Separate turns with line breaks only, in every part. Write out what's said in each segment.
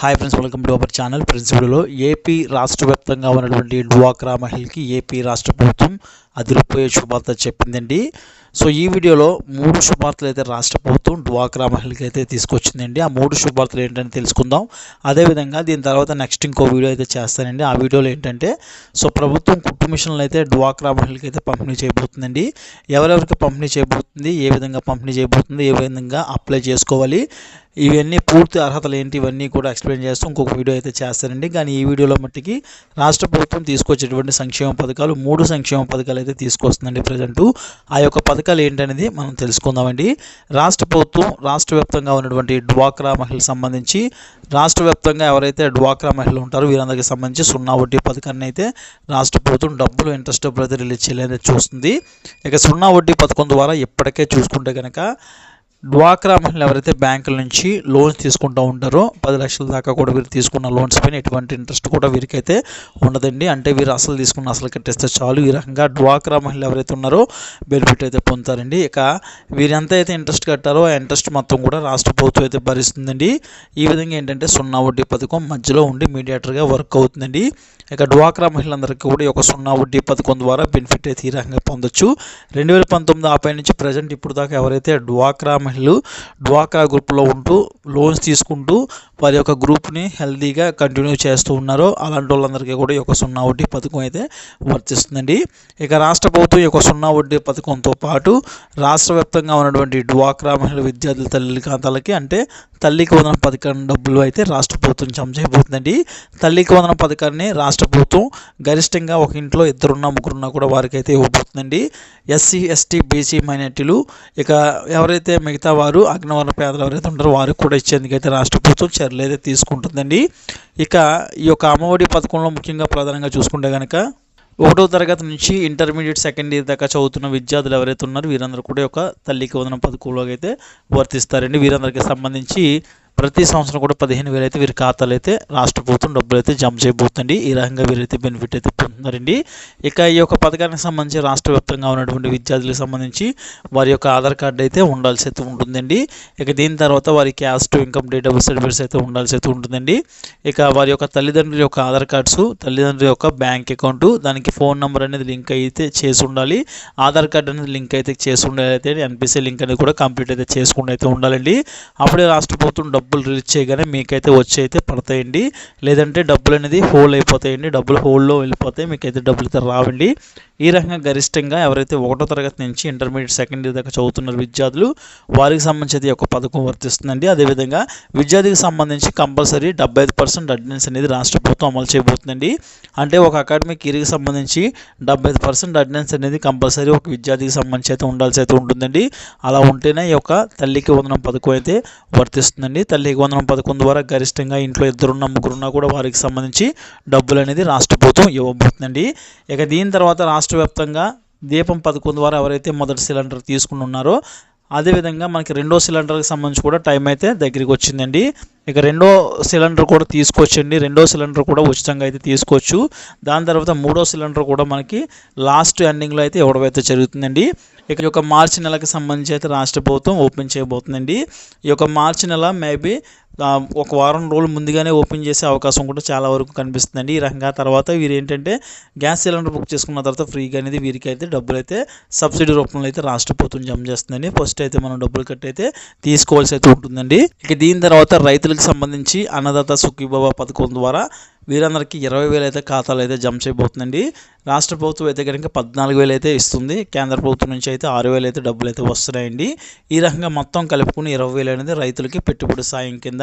Hi friends welcome to our channel ప్రిన్సిపల్లో AP రాష్ట్ర వ్యాప్తంగా ఉన్నటువంటి డ్వాక్రా మహిళకి ఏపీ రాష్ట్ర ప్రభుత్వం అదిరిపోయే శుభార్త చెప్పిందండి. సో ఈ వీడియోలో మూడు శుభార్తలు అయితే రాష్ట్ర ప్రభుత్వం డ్వాక్రా మహిళకి అయితే తీసుకొచ్చిందండి. ఆ మూడు శుభార్తలు ఏంటని తెలుసుకుందాం. అదేవిధంగా దీని తర్వాత నెక్స్ట్ ఇంకో వీడియో అయితే చేస్తానండి. ఆ వీడియోలో ఏంటంటే సో ప్రభుత్వం కుట్టు మిషన్లు అయితే డ్వాక్రా మహిళకి అయితే పంపిణీ చేయబోతుందండి. ఎవరెవరికి పంపిణీ చేయబోతుంది ఏ విధంగా పంపిణీ చేయబోతుంది ఏ విధంగా అప్లై చేసుకోవాలి ఇవన్నీ పూర్తి అర్హతలు ఏంటి ఇవన్నీ కూడా ఎక్స్ప్లెయిన్ చేస్తూ ఇంకొక వీడియో అయితే చేస్తారండి కానీ ఈ వీడియోలో మట్టికి రాష్ట్ర ప్రభుత్వం తీసుకొచ్చేటువంటి సంక్షేమ పథకాలు మూడు సంక్షేమ పథకాలు అయితే తీసుకొస్తుందండి ప్రజెంటు. ఆ యొక్క పథకాలు ఏంటనేది మనం తెలుసుకుందామండి. రాష్ట్ర ప్రభుత్వం రాష్ట్ర వ్యాప్తంగా ఉన్నటువంటి డ్వాక్రా మహిళలకు సంబంధించి రాష్ట్ర వ్యాప్తంగా ఎవరైతే డ్వాక్రా మహిళలు ఉంటారో వీరందరికీ సంబంధించి సున్నా వడ్డీ పథకాన్ని అయితే రాష్ట్ర ప్రభుత్వం డబ్బులు ఇంట్రెస్ట్ డబ్బులు అయితే రిలీజ్ చేయాలని చూస్తుంది. ఇక సున్నా వడ్డీ పథకం ద్వారా ఇప్పటికే చూసుకుంటే కనుక డ్వాక్రా మహిళలు ఎవరైతే బ్యాంకుల నుంచి లోన్స్ తీసుకుంటూ ఉంటారో పది లక్షల దాకా కూడా వీరు తీసుకున్న లోన్స్ పైన ఎటువంటి ఇంట్రెస్ట్ కూడా వీరికైతే ఉండదండి. అంటే వీరు అసలు తీసుకున్న అసలు కట్టేస్తే చాలు. ఈ రకంగా డ్వాక్రా మహిళలు ఎవరైతే ఉన్నారో బెనిఫిట్ అయితే పొందుతారండి. ఇక వీరు ఎంత అయితే ఇంట్రెస్ట్ కట్టారో ఆ ఇంట్రెస్ట్ మొత్తం కూడా రాష్ట్ర ప్రభుత్వం అయితే భరిస్తుందండి. ఈ విధంగా ఏంటంటే సున్నా వడ్డీ పథకం మధ్యలో ఉండి మీడియేటర్గా వర్క్ అవుతుందండి. ఇక డ్వాక్రా మహిళలందరికీ కూడా ఈ యొక్క సున్నా వడ్డీ పథకం ద్వారా బెనిఫిట్ అయితే ఈ రకంగా పొందొచ్చు. రెండు వేల పంతొమ్మిది ఆపై నుంచి ప్రజెంట్ ఇప్పుడు దాకా ఎవరైతే డ్వాక్రా మహిళలు డ్వాక్రా గ్రూప్లో ఉంటూ లోన్స్ తీసుకుంటూ వారి యొక్క గ్రూప్ని హెల్తీగా కంటిన్యూ చేస్తూ ఉన్నారో అలాంటి వాళ్ళందరికీ కూడా ఈ యొక్క సున్నా వడ్డీ పథకం అయితే వర్తిస్తుందండి. ఇక రాష్ట్ర ప్రభుత్వం ఈ యొక్క సున్నా వడ్డీ పథకంతో పాటు రాష్ట్ర వ్యాప్తంగా ఉన్నటువంటి డ్వాక్రా మహిళ విద్యార్థుల తల్లి ఖాతాలకి అంటే తల్లికి వందన పథకం డబ్బులు అయితే రాష్ట్ర ప్రభుత్వం జమ చేయబోతుందండి. తల్లికి వందన పథకాన్ని రాష్ట్ర ప్రభుత్వం గరిష్టంగా ఒక ఇంట్లో ఇద్దరున్నా ముగ్గురున్నా కూడా వారికి అయితే ఇవ్వబోతుందండి. ఎస్సీ ఎస్టీ బీసీ మైనార్టీలు ఇక ఎవరైతే మిగతా వారు అగ్నవర్ణ పేదలు ఎవరైతే ఉంటారో వారికి కూడా ఇచ్చేందుకైతే రాష్ట్ర ప్రభుత్వం చర్యలు అయితే తీసుకుంటుందండి. ఇక ఈ యొక్క అమ్మఒడి పథకంలో ముఖ్యంగా ప్రధానంగా చూసుకుంటే కనుక ఒకటో తరగతి నుంచి ఇంటర్మీడియట్ సెకండ్ ఇయర్ దాకా చదువుతున్న విద్యార్థులు ఎవరైతే ఉన్నారో వీరందరూ కూడా ఒక తల్లికి వందన పథకంలో అయితే వర్తిస్తారండి. వీరందరికీ సంబంధించి ప్రతి సంవత్సరం కూడా పదిహేను వేలు అయితే వీరి ఖాతాలు అయితే రాష్ట్ర ప్రభుత్వం డబ్బులు అయితే జమ చేయబోతుంది ఈ రకంగా వీరైతే బెనిఫిట్ అయితే పొందుతున్నారండి. ఇక ఈ యొక్క పథకానికి సంబంధించి రాష్ట్ర వ్యాప్తంగా ఉన్నటువంటి విద్యార్థులకు సంబంధించి వారి యొక్క ఆధార్ కార్డు అయితే ఉండాల్సి అయితే ఉంటుందండి. ఇక దీని తర్వాత వారి క్యాస్ట్ ఇన్కమ్ డేటబుల్ సర్టిఫికేట్స్ అయితే ఉండాల్సి అయితే ఉంటుందండి. ఇక వారి యొక్క తల్లిదండ్రుల యొక్క ఆధార్ కార్డ్స్ తల్లిదండ్రుల యొక్క బ్యాంక్ అకౌంట్ దానికి ఫోన్ నెంబర్ అనేది లింక్ అయితే చేసి ఉండాలి. ఆధార్ కార్డు అనేది లింక్ అయితే చేసి ఉండాలి. అయితే ఎన్పిసి లింక్ అనేది కూడా కంప్లీట్ అయితే చేసుకుంటూ అయితే ఉండాలండి. అప్పుడే రాష్ట్ర ప్రభుత్వం డబ్బు డబ్బులు రిలీజ్ చేయగానే మీకైతే వచ్చి అయితే పడతాయండి. లేదంటే డబ్బులు అనేది హోల్డ్ అయిపోతాయండి. డబ్బులు హోల్డ్లో వెళ్ళిపోతాయి మీకైతే డబ్బులు అయితే రావండి. ఈ రకంగా గరిష్టంగా ఎవరైతే ఒకటో తరగతి నుంచి ఇంటర్మీడియట్ సెకండ్ ఇయర్ దాకా చదువుతున్నారు విద్యార్థులు వారికి సంబంధించి ఒక పథకం వర్తిస్తుందండి. అదేవిధంగా విద్యార్థికి సంబంధించి కంపల్సరీ డెబ్బై ఐదు పర్సెంట్ అటెండెన్స్ అనేది రాష్ట్ర ప్రభుత్వం అమలు చేయబోతుందండి. అంటే ఒక అకాడమిక్ ఇయర్కి సంబంధించి డెబ్బై ఐదు పర్సెంట్ అటెండెన్స్ అనేది కంపల్సరీ ఒక విద్యార్థికి సంబంధించి అయితే ఉండాల్సి అయితే ఉంటుందండి. అలా ఉంటేనే ఈ యొక్క తల్లికి వందనం పథకం అయితే వర్తిస్తుందండి. తల్లికి వందనం పథకం ద్వారా గరిష్టంగా ఇంట్లో ఇద్దరున్న ముగ్గురున్నా కూడా వారికి సంబంధించి డబ్బులు అనేది రాష్ట్ర ప్రభుత్వం ఇవ్వబోతుందండి. ఇక దీని తర్వాత రాష్ట్ర వ్యాప్తంగా దీపం పథకం ద్వారా ఎవరైతే మొదటి సిలిండర్ తీసుకుని ఉన్నారో అదేవిధంగా మనకి రెండో సిలిండర్కి సంబంధించి కూడా టైం అయితే దగ్గరికి వచ్చిందండి. ఇక రెండో సిలిండర్ కూడా తీసుకోవచ్చండి. రెండో సిలిండర్ కూడా ఉచితంగా అయితే తీసుకోవచ్చు. దాని తర్వాత మూడో సిలిండర్ కూడా మనకి లాస్ట్ ఎండింగ్లో అయితే ఇవ్వడం అయితే జరుగుతుందండి. ఇక యొక్క మార్చి నెలకి సంబంధించి అయితే రాష్ట్ర ప్రభుత్వం ఓపెన్ చేయబోతుందండి. ఈ యొక్క మార్చి నెల మేబీ ఒక వారం రోజులు ముందుగానే ఓపెన్ చేసే అవకాశం కూడా చాలా వరకు కనిపిస్తుందండి. ఈ రకంగా తర్వాత వీరు ఏంటంటే గ్యాస్ సిలిండర్ బుక్ చేసుకున్న తర్వాత ఫ్రీగా అనేది వీరికి అయితే డబ్బులు అయితే సబ్సిడీ రూపంలో అయితే రాష్ట్ర ప్రభుత్వం జమ చేస్తుందండి. ఫస్ట్ అయితే మనం డబ్బులు కట్టి అయితే తీసుకోవాల్సి అయితే ఉంటుందండి. ఇక దీని తర్వాత రైతులకు సంబంధించి అన్నదాత సుఖీబాబా పథకం ద్వారా వీరందరికీ ఇరవై వేలు అయితే ఖాతాలు అయితే జమ చేయబోతుందండి. రాష్ట్ర ప్రభుత్వం అయితే కనుక పద్నాలుగు వేలు అయితే ఇస్తుంది. కేంద్ర ప్రభుత్వం నుంచి అయితే ఆరు వేలు అయితే డబ్బులు అయితే వస్తున్నాయండి. ఈ రకంగా మొత్తం కలుపుకుని ఇరవై వేలు అనేది రైతులకి పెట్టుబడి సాయం కింద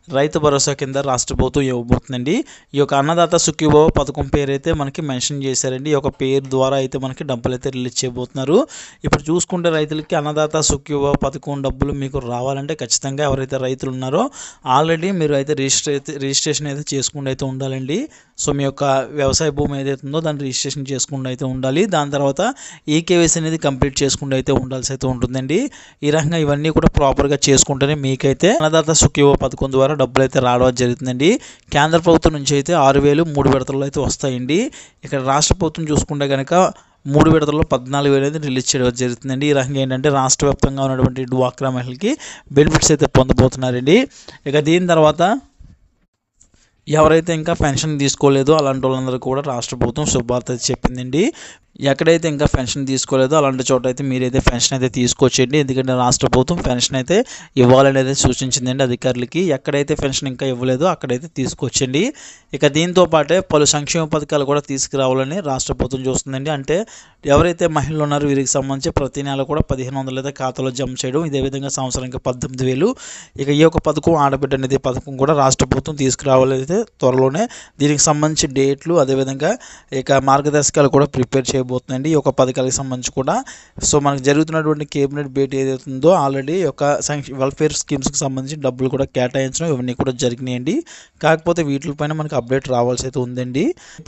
రైతు భరోసా కింద రాష్ట్ర ప్రభుత్వం ఇవ్వబోతుందండి. ఈ యొక్క అన్నదాత సుఖీభావ పథకం పేరు అయితే మనకి మెన్షన్ చేశారండి. ఈ యొక్క పేరు ద్వారా అయితే మనకి డబ్బులు అయితే రిలీజ్ చేయబోతున్నారు. ఇప్పుడు చూసుకుంటే రైతులకి అన్నదాత సుఖీభావ పథకం డబ్బులు మీకు రావాలంటే ఖచ్చితంగా ఎవరైతే రైతులు ఉన్నారో ఆల్రెడీ మీరు అయితే రిజిస్టర్ అయితే రిజిస్ట్రేషన్ అయితే చేసుకుంటూ అయితే ఉండాలండి. సో మీ యొక్క వ్యవసాయ భూమి ఏదైతే ఉందో దాన్ని రిజిస్ట్రేషన్ చేసుకుంటూ అయితే ఉండాలి. దాని తర్వాత ఈకేవైసీ అనేది కంప్లీట్ చేసుకుంటూ అయితే ఉండాల్సి అయితే ఉంటుందండి. ఈ రకంగా ఇవన్నీ కూడా ప్రాపర్గా చేసుకుంటేనే మీకైతే అన్నదాత సుఖీభావ పథకం ద్వారా డబ్బులు అయితే రావడం జరుగుతుందండి కేంద్ర ప్రభుత్వం నుంచి అయితే ఆరు వేలు మూడు విడతలు అయితే వస్తాయండి. ఇక్కడ రాష్ట్ర ప్రభుత్వం చూసుకుంటే కనుక మూడు విడతల్లో పద్నాలుగు వేలు అనేది రిలీజ్ చేయడం జరుగుతుందండి ఈ రకంగా ఏంటంటే రాష్ట్ర వ్యాప్తంగా ఉన్నటువంటి డ్వాక్రా మహిళకి బెనిఫిట్స్ అయితే పొందబోతున్నారండి. ఇక దీని తర్వాత ఎవరైతే ఇంకా పెన్షన్ తీసుకోలేదో అలాంటి వాళ్ళందరూ కూడా రాష్ట్ర ప్రభుత్వం శుభార్త చెప్పిందండి. ఎక్కడైతే ఇంకా పెన్షన్ తీసుకోలేదో అలాంటి చోట అయితే మీరైతే పెన్షన్ అయితే తీసుకొచ్చేయండి ఎందుకంటే రాష్ట్ర ప్రభుత్వం పెన్షన్ అయితే ఇవ్వాలనేది సూచించిందండి అధికారులకి. ఎక్కడైతే పెన్షన్ ఇంకా ఇవ్వలేదో అక్కడైతే తీసుకోవచ్చండి ఇక దీంతో పాటే పలు సంక్షేమ పథకాలు కూడా తీసుకురావాలని రాష్ట్ర ప్రభుత్వం చూస్తుందండి. అంటే ఎవరైతే మహిళలు ఉన్నారో వీరికి సంబంధించి ప్రతి నెల కూడా పదిహేను వందలు అయితే ఖాతాలో జమ చేయడం ఇదే విధంగా సంవత్సరానికి పద్దెనిమిది వేలు. ఇక ఈ యొక్క పథకం ఆడబిడ్డ అనేది పథకం కూడా రాష్ట్ర ప్రభుత్వం తీసుకురావాలైతే త్వరలోనే దీనికి సంబంధించి డేట్లు అదేవిధంగా ఇక మార్గదర్శకాలు కూడా ప్రిపేర్ చేయబోతుందండి. ఈ యొక్క పథకాలకు సంబంధించి కూడా. సో మనకు జరుగుతున్నటువంటి కేబినెట్ భేటీ ఏదైతే ఉందో ఆల్రెడీ యొక్క వెల్ఫేర్ స్కీమ్స్కి సంబంధించి డబ్బులు కూడా కేటాయించడం ఇవన్నీ కూడా జరిగినాయండి. కాకపోతే వీటిపైన మనకి అప్డేట్ రావాల్సి అయితే ఉందండి.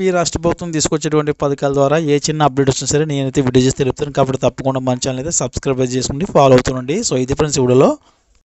ఈ రాష్ట్ర ప్రభుత్వం తీసుకొచ్చేటువంటి పథకాల ద్వారా ఏ చిన్న అప్డేట్ వచ్చినా సరే నేనైతే వీడియో చేసి తెలుపుతాను. కాబట్టి తప్పకుండా మన ఛానల్ అయితే సబ్స్క్రైబ్ చేసుకుని ఫాలో అవుతుండండి. సో ఇది ఫ్రెండ్స్ ఈ వీడియోలో.